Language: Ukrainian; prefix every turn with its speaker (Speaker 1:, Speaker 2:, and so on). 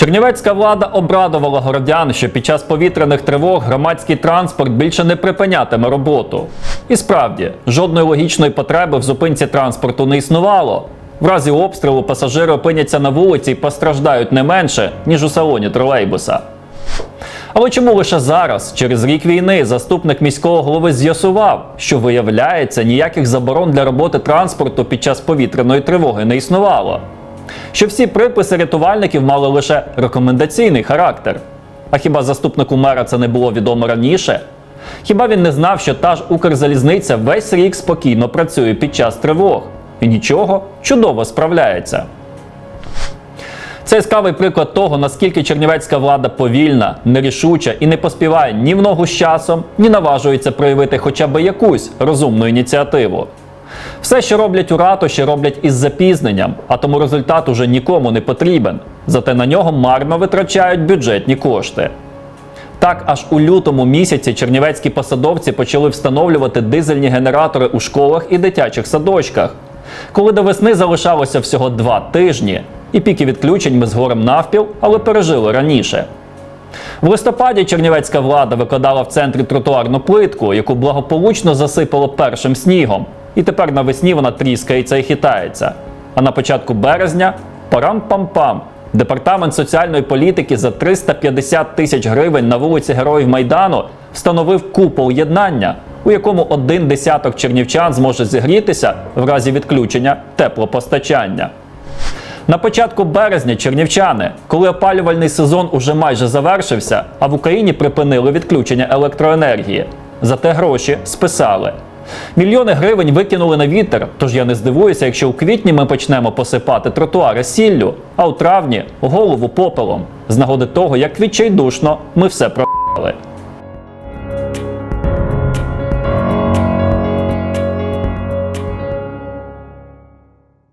Speaker 1: Чернівецька влада обрадувала городян, що під час повітряних тривог громадський транспорт більше не припинятиме роботу. І справді, жодної логічної потреби в зупинці транспорту не існувало. В разі обстрілу пасажири опиняться на вулиці і постраждають не менше, ніж у салоні тролейбуса. Але чому лише зараз, через рік війни, заступник міського голови з'ясував, що виявляється, ніяких заборон для роботи транспорту під час повітряної тривоги не існувало? Що всі приписи рятувальників мали лише рекомендаційний характер? А хіба заступнику мера це не було відомо раніше? Хіба він не знав, що та ж Укрзалізниця весь рік спокійно працює під час тривог і нічого чудово справляється? Це яскравий приклад того, наскільки чернівецька влада повільна, нерішуча і не поспіває ні в ногу з часом, ні наважується проявити хоча б якусь розумну ініціативу. Все, що роблять у ратуші, роблять із запізненням, а тому результат уже нікому не потрібен. Зате на нього марно витрачають бюджетні кошти. Так, аж у лютому місяці чернівецькі посадовці почали встановлювати дизельні генератори у школах і дитячих садочках. Коли до весни залишалося всього два тижні, і піки відключень ми згорем навпіл, але пережили раніше. В листопаді чернівецька влада викладала в центрі тротуарну плитку, яку благополучно засипало першим снігом. І тепер навесні вона тріскається і хитається. А на початку березня парам-пам-пам. Департамент соціальної політики за 350 тисяч гривень на вулиці Героїв Майдану встановив купол єднання, у якому один десяток чернівчан зможе зігрітися в разі відключення теплопостачання. На початку березня чернівчани, коли опалювальний сезон уже майже завершився, а в Україні припинили відключення електроенергії. Зате гроші списали. Мільйони гривень викинули на вітер, тож я не здивуюся, якщо у квітні ми почнемо посипати тротуари сіллю, а у травні голову попелом, з нагоди того, як відчайдушно ми все про**ли.